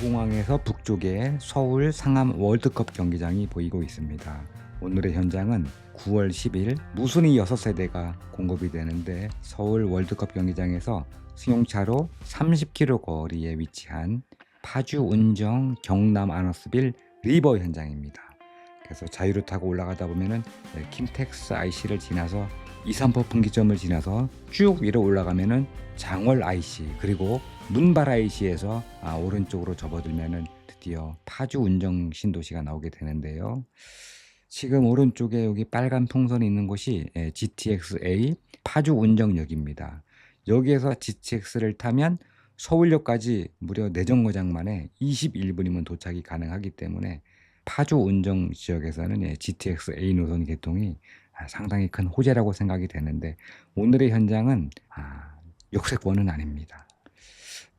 구공항에서 북쪽에 서울 상암 월드컵 경기장이 보이고 있습니다. 오늘의 현장은 9월 10일 무순이 6세대가 공급이 되는데 서울 월드컵 경기장에서 승용차로 30km 거리에 위치한 파주 운정 경남 아너스빌 리버 현장입니다. 그래서 자유로 타고 올라가다 보면은 네, 킨텍스 IC를 지나서 이산포 분기점을 지나서 쭉 위로 올라가면은 장월 IC 그리고 문발 IC에서 아, 오른쪽으로 접어들면은 드디어 파주 운정 신도시가 나오게 되는데요. 지금 오른쪽에 여기 빨간 풍선이 있는 곳이 예, GTX-A 파주 운정역입니다. 여기에서 GTX를 타면 서울역까지 무려 내정거장 만에 21분이면 도착이 가능하기 때문에 파주 운정 지역에서는 예, GTX-A 노선 개통이 아, 상당히 큰 호재라고 생각이 되는데 오늘의 현장은 아, 역세권은 아닙니다.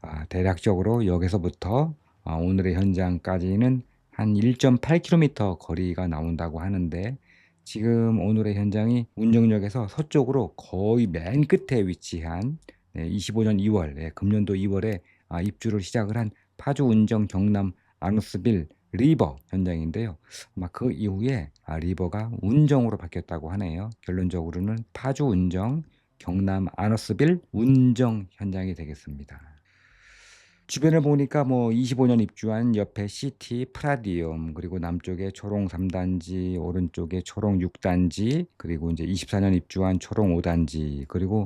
아, 대략적으로 여기서부터 아, 오늘의 현장까지는 한 1.8km 거리가 나온다고 하는데 지금 오늘의 현장이 운정역에서 서쪽으로 거의 맨 끝에 위치한 네, 25년 2월, 네, 금년도 2월에 아, 입주를 시작을 한 파주 운정 경남 아누스빌 리버 현장인데요. 아마 그 이후에 아, 리버가 운정으로 바뀌었다고 하네요. 결론적으로는 파주 운정 경남 아너스빌 운정 현장이 되겠습니다. 주변을 보니까 뭐 25년 입주한 옆에 시티 프라디움 그리고 남쪽에 초롱 3단지 오른쪽에 초롱 6단지 그리고 이제 24년 입주한 초롱 5단지 그리고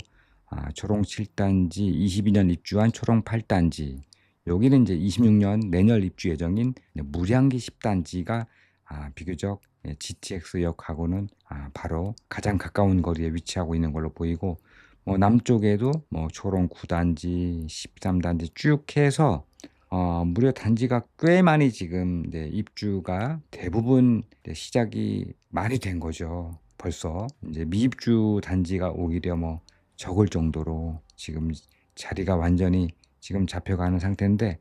아, 초롱 7단지 22년 입주한 초롱 8단지 여기는 이제 26년 내년 입주 예정인 무량기 10단지가 아, 비교적 예, GTX역하고는 아, 바로 가장 가까운 거리에 위치하고 있는 걸로 보이고 뭐 남쪽에도 뭐 초롱 9단지, 13단지 쭉 해서 어, 무려 단지가 꽤 많이 지금 네, 입주가 대부분 네, 시작이 많이 된 거죠. 벌써 이제 미입주 단지가 오히려 뭐 적을 정도로 지금 자리가 완전히 지금 잡혀가는 상태인데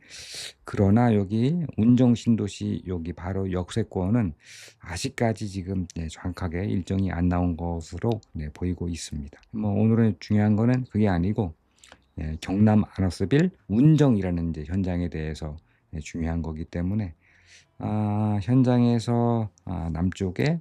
그러나 여기 운정 신도시 여기 바로 역세권은 아직까지 지금 네, 정확하게 일정이 안 나온 것으로 네, 보이고 있습니다. 뭐 오늘은 중요한 거는 그게 아니고 예, 경남 아너스빌 운정이라는 이제 현장에 대해서 예, 중요한 거기 때문에 아, 현장에서 아, 남쪽에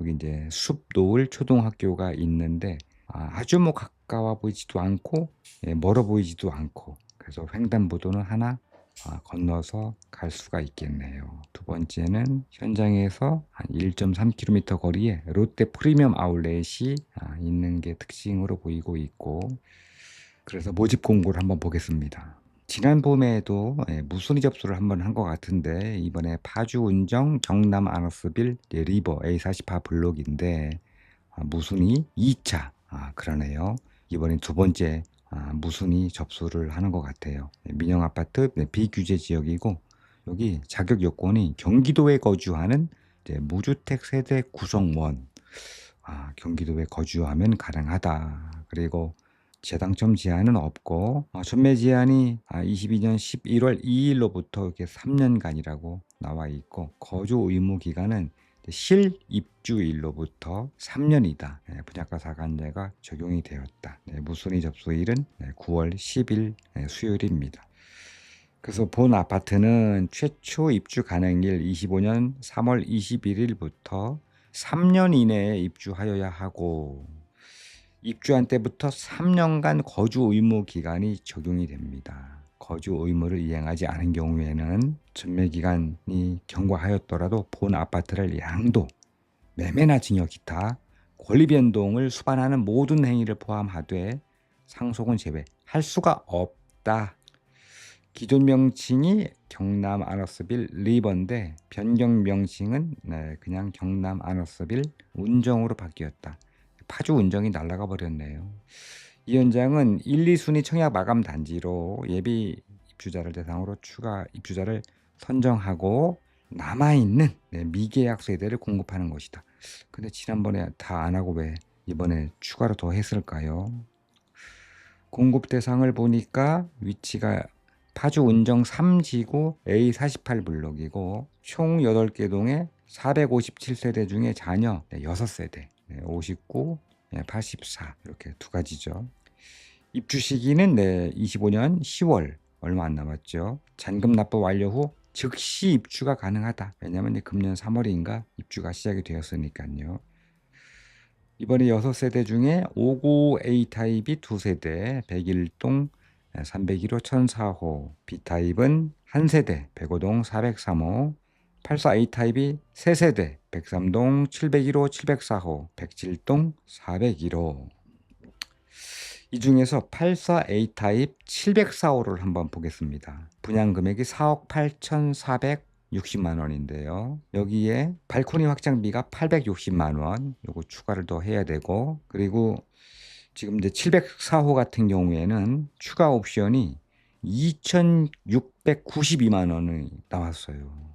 여기 이제 숲 노을 초등학교가 있는데 아, 아주 뭐 가까워 보이지도 않고 예, 멀어 보이지도 않고 그래서 횡단보도는 하나 아, 건너서 갈 수가 있겠네요. 두 번째는 현장에서 한 1.3km 거리에 롯데 프리미엄 아울렛이 아, 있는 게 특징으로 보이고 있고 그래서 모집 공고를 한번 보겠습니다. 지난 봄에도 예, 무순위 접수를 한번 한 것 같은데 이번에 파주 운정 경남 아너스빌 예, 리버 A48 블록인데 아, 무순위 2차 아, 그러네요. 이번에 두 번째 아, 무순위 접수를 하는 것 같아요. 네, 민영 아파트 네, 비규제 지역이고 여기 자격 요건이 경기도에 거주하는 무주택 세대 구성원 아, 경기도에 거주하면 가능하다. 그리고 재당첨 제한은 없고 어, 전매 제한이 아, 22년 11월 2일로부터 이렇게 3년간이라고 나와 있고 거주 의무 기간은 실 입주일로부터 3년이다. 네, 분양가 사간제가 적용이 되었다. 네, 무순위 접수일은 네, 9월 10일 네, 수요일입니다. 그래서 본 아파트는 최초 입주 가능일 25년 3월 21일부터 3년 이내에 입주하여야 하고 입주한 때부터 3년간 거주 의무 기간이 적용이 됩니다. 거주 의무를 이행하지 않은 경우에는 전매 기간이 경과하였더라도 본 아파트를 양도, 매매나 증여 기타 권리 변동을 수반하는 모든 행위를 포함하되 상속은 제외할 수가 없다. 기존 명칭이 경남 아너스빌 리버인데 변경 명칭은 네, 그냥 경남 아너스빌 운정으로 바뀌었다. 파주 운정이 날아가 버렸네요. 이 현장은 1, 2순위 청약 마감 단지로 예비 입주자를 대상으로 추가 입주자를 선정하고 남아있는 네, 미계약 세대를 공급하는 것이다. 근데 지난번에 다 안 하고 왜 이번에 추가로 더 했을까요? 공급 대상을 보니까 위치가 파주 운정 3지구 A48 블록이고 총 8개 동에 457세대 중에 자녀 6세대 59, 84 이렇게 두 가지죠. 입주 시기는 네, 25년 10월 얼마 안 남았죠. 잔금 납부 완료 후 즉시 입주가 가능하다. 왜냐하면 금년 3월인가 입주가 시작이 되었으니까요. 이번에 6세대 중에 59A 타입이 2세대 101동 301호 1004호 B타입은 1세대 105동 403호 84A 타입이 3세대 103동 701호 704호 107동 401호 이 중에서 84A 타입 704호를 한번 보겠습니다. 분양 금액이 4억 8,460만 원인데요. 여기에 발코니 확장비가 860만 원, 요거 추가를 더 해야 되고 그리고 지금 이제 704호 같은 경우에는 추가 옵션이 2,692만 원이 나왔어요.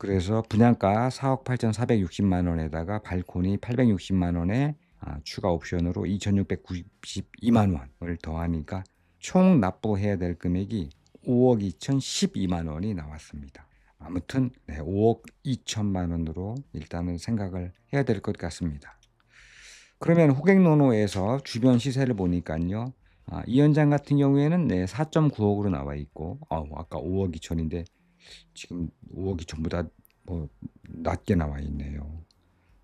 그래서 분양가 4억 8,460만 원에다가 발코니 860만 원에 아, 추가 옵션으로 2,692만 원을 더하니까 총 납부해야 될 금액이 5억 2,012만 원이 나왔습니다. 아무튼 네, 5억 2천만 원으로 일단은 생각을 해야 될 것 같습니다. 그러면 호객노노에서 주변 시세를 보니까요. 아, 이 현장 같은 경우에는 네, 4.9억으로 나와 있고 어, 아까 5억 2천인데 지금 5억 2천보다 뭐 낮게 나와 있네요.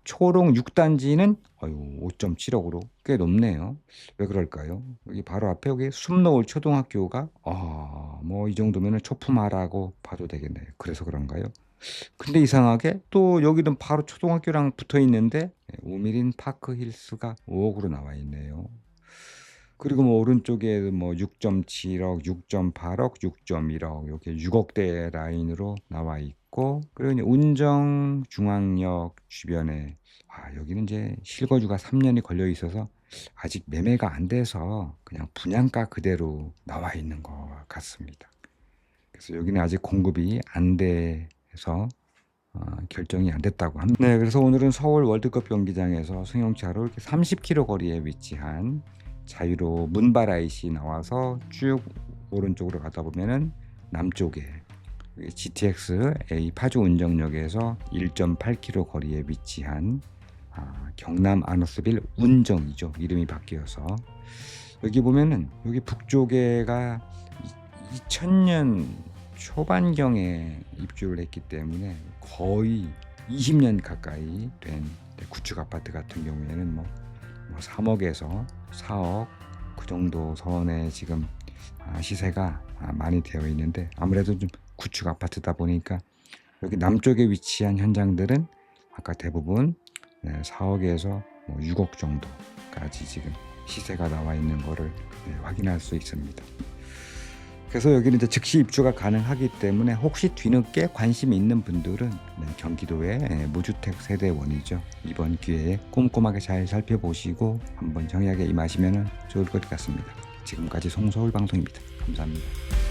초롱 6단지는 어유 5.7억으로 꽤 높네요. 왜 그럴까요? 여기 바로 앞에 여기 숨노을 초등학교가 아뭐 이 정도면은 초품하라고 봐도 되겠네요. 그래서 그런가요? 근데 이상하게 또 여기는 바로 초등학교랑 붙어 있는데 오미린 파크 힐스가 5억으로 나와 있네요. 그리고 뭐 오른쪽에 뭐 6.7억, 6.8억, 6.1억 이렇게 6억대 라인으로 나와 있고 그리고 이제 운정 중앙역 주변에 아 여기는 이제 실거주가 3년이 걸려 있어서 아직 매매가 안 돼서 그냥 분양가 그대로 나와 있는 것 같습니다. 그래서 여기는 아직 공급이 안 돼서 어, 결정이 안 됐다고 합니다. 네, 그래서 오늘은 서울 월드컵 경기장에서 승용차로 이렇게 30km 거리에 위치한 자유로 문바라이시 나와서 쭉 오른쪽으로 가다 보면은 남쪽에 GTX A 파주 운정역에서 1.8km 거리에 위치한 아, 경남 아너스빌 운정이죠. 이름이 바뀌어서 여기 보면은 여기 북쪽에가 2000년 초반경에 입주를 했기 때문에 거의 20년 가까이 된 구축 아파트 같은 경우에는 뭐, 뭐 3억에서 4억 그 정도 선에 지금 아, 시세가 아, 많이 되어 있는데 아무래도 좀 구축 아파트다 보니까 여기 남쪽에 위치한 현장들은 아까 대부분 네, 4억에서 뭐 6억 정도까지 지금 시세가 나와 있는 거를 네, 확인할 수 있습니다. 그래서 여기는 이제 즉시 입주가 가능하기 때문에 혹시 뒤늦게 관심 있는 분들은 네, 경기도의 네, 무주택 세대원이죠. 이번 기회에 꼼꼼하게 잘 살펴보시고 한번 정약에 임하시면 좋을 것 같습니다. 지금까지 송서울 방송입니다. 감사합니다.